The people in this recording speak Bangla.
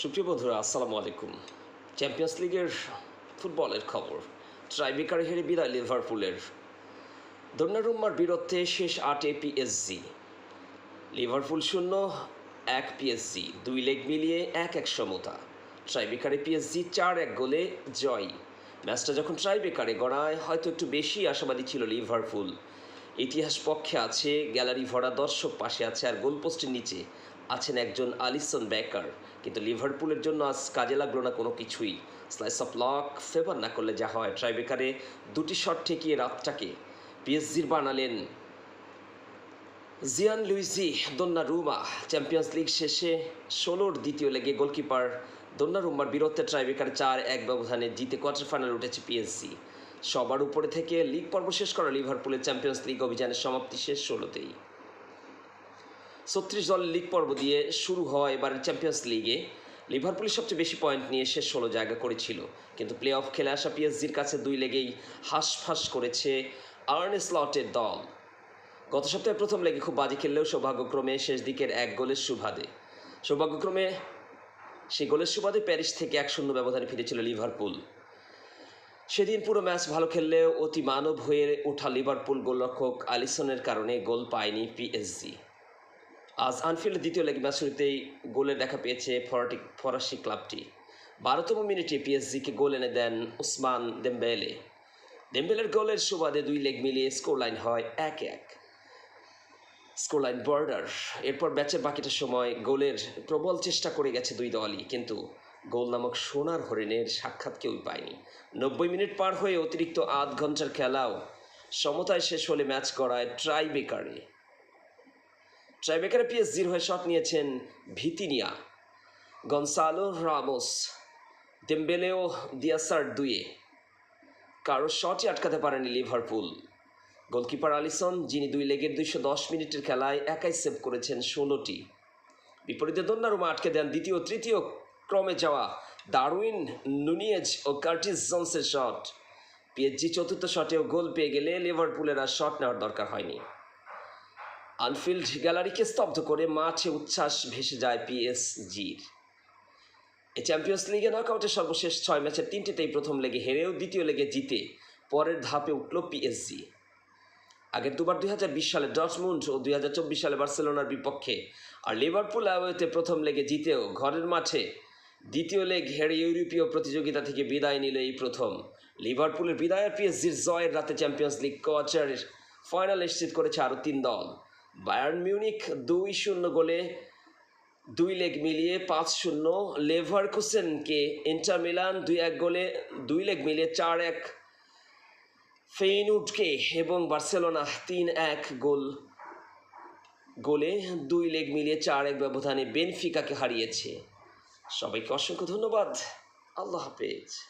সুপ্রিয় বন্ধুরা, আসসালামু আলাইকুম। চ্যাম্পিয়ন্স লিগের ফুটবলের খবর। ট্রাইবেকারে হেরে বিদায় লিভারপুলের দন্নারুম্মার বীরত্বে শেষ আটে পিএসজি লিভারপুল শূন্য, এক পিএসজি দুই লেগ মিলিয়ে এক এক সমতা। ট্রাইবেকারে পিএসজি চার এক গোলে জয়। ম্যাচটা যখন ট্রাইবেকারে গড়ায়, হয়তো একটু বেশি আশাবাদী ছিল লিভারপুল ইতিহাস পক্ষে আছে, গ্যালারি ভরা দর্শক পাশে আছে আর গোলপোস্টের নিচে আছেন একজন আলিসন ব্যাকার কিন্তু লিভারপুলের জন্য আজ কাজে লাগল না কোনো কিছুই। স্লাইস অফ লক ফেভার না করলে যা হয়। ট্রাইবেকারে দুটি শট ঠেকিয়ে রাতটাকে পিএসজির বানালেন জিয়ান লুইজি দোন্নারুমা চ্যাম্পিয়ন্স লিগ শেষে ষোলোর দ্বিতীয় লেগে গোলকিপার দোন্নারুমার বীরত্বের ট্রাইবেকার চার এক ব্যবধানে জিতে কোয়ার্টার ফাইনাল উঠেছে পিএসজি সবার উপরে থেকে লিগ পর্ব শেষ করা লিভারপুলের চ্যাম্পিয়ন্স লিগ অভিযানের সমাপ্তি শেষ ষোলোতেই। ছত্রিশ দল লিগ পর্ব দিয়ে শুরু হয় এবারের চ্যাম্পিয়ন্স লিগে লিভারপুলের সবচেয়ে বেশি পয়েন্ট নিয়ে শেষ ষোলো জায়গা করেছিল। কিন্তু প্লে অফ খেলে আসা পিএসজির কাছে দুই লেগেই হাঁসফাঁস করেছে আর্নে স্লটের দল। গত সপ্তাহে প্রথম লেগে খুব বাজি খেললেও সৌভাগ্যক্রমে শেষ দিকের এক গোলের সুবাদে। সৌভাগ্যক্রমে সেই গোলের সুবাদে প্যারিস থেকে এক শূন্য ব্যবধানে ফিরেছিল লিভারপুল সেদিন পুরো ম্যাচ ভালো খেললেও অতি মানব হয়ে ওঠা লিভারপুল গোলরক্ষক আলিসনের কারণে গোল পায়নি পিএসজি আজ আনফিল্ড দ্বিতীয় লেগ ম্যাচ শুরুতেই গোলের দেখা পেয়েছে ফরাটি ফরাসি ক্লাবটি। বারোতম মিনিটে পিএসজিকে গোল এনে দেন উসমান দেম্বেলে। দেম্বেলের গোলের সুবাদে দুই লেগ মিলিয়ে স্কোর লাইন হয় এক এক। Scoreline border. এরপর ম্যাচের বাকিটা সময় গোলের প্রবল চেষ্টা করে গেছে দুই দলই, কিন্তু গোল নামক সোনার হরিণের সাক্ষাৎ কেউই পায়নি। নব্বই মিনিট পার হয়ে অতিরিক্ত আধ ঘণ্টার খেলাও সমতায় শেষ হলে ম্যাচ করায় ট্রাই বেকারে ট্রাইবেকারে পিএসজির হয়ে শট নিয়েছেন ভিতিনিয়া, গনসালো রামোস ডেম্বেলেও দিয়াসার দুয়ে। কারও শটই আটকাতে পারেনি লিভারপুল। গোলকিপার আলিসন, যিনি দুই লেগের দুইশো দশ মিনিটের খেলায় একাই সেভ করেছেন ষোলোটি। বিপরীতে দন্নারুমা আটকে দেন দ্বিতীয়, তৃতীয় ক্রমে যাওয়া দারউইন নুনিয়েজ ও কার্টিস জনসের শট পিএসজি চতুর্থ শটেও গোল পেয়ে গেলে লিভারপুলের আর শট নেওয়ার দরকার হয়নি। আনফিল্ড গ্যালারিকে স্তব্ধ করে মাঠে উচ্ছ্বাস ভেসে যায় পিএসজির। এই চ্যাম্পিয়ন্স লিগে নকআউটের সর্বশেষ ছয় ম্যাচের তিনটিতেই প্রথম লেগে হেরেও দ্বিতীয় লেগে জিতে পরের ধাপে উঠল পিএসজি। আগের দুবার দুই হাজার বিশ সালে ডটমুন্ড ও দুই হাজার চব্বিশ সালে বার্সেলোনার বিপক্ষে আর লিভারপুল অ্যাওয়েতে প্রথম লেগে জিতেও ঘরের মাঠে দ্বিতীয় লেগ হেরে ইউরোপীয় প্রতিযোগিতা থেকে বিদায় নিল এই প্রথম। লিভারপুলের বিদায় আর পিএসজির জয়ের রাতে চ্যাম্পিয়ন্স লিগ কোয়ার্টারের ফাইনাল নিশ্চিত করেছে আরও তিন দল। বায়ার্ন মিউনিক দুই শূন্য গোলে দুই লেগ মিলিয়ে পাঁচ শূন্য। লেভার কুসেনকে ইন্টার মিলান দুই এক গোলে, দুই লেগ মিলিয়ে চার এক। ফেইনুডকে এবং বার্সেলোনা তিন এক গোল, গোলে দুই লেগ মিলিয়ে চার এক ব্যবধানে বেনফিকাকে হারিয়েছে। সবাইকে অসংখ্য ধন্যবাদ। আল্লাহ হাফেজ।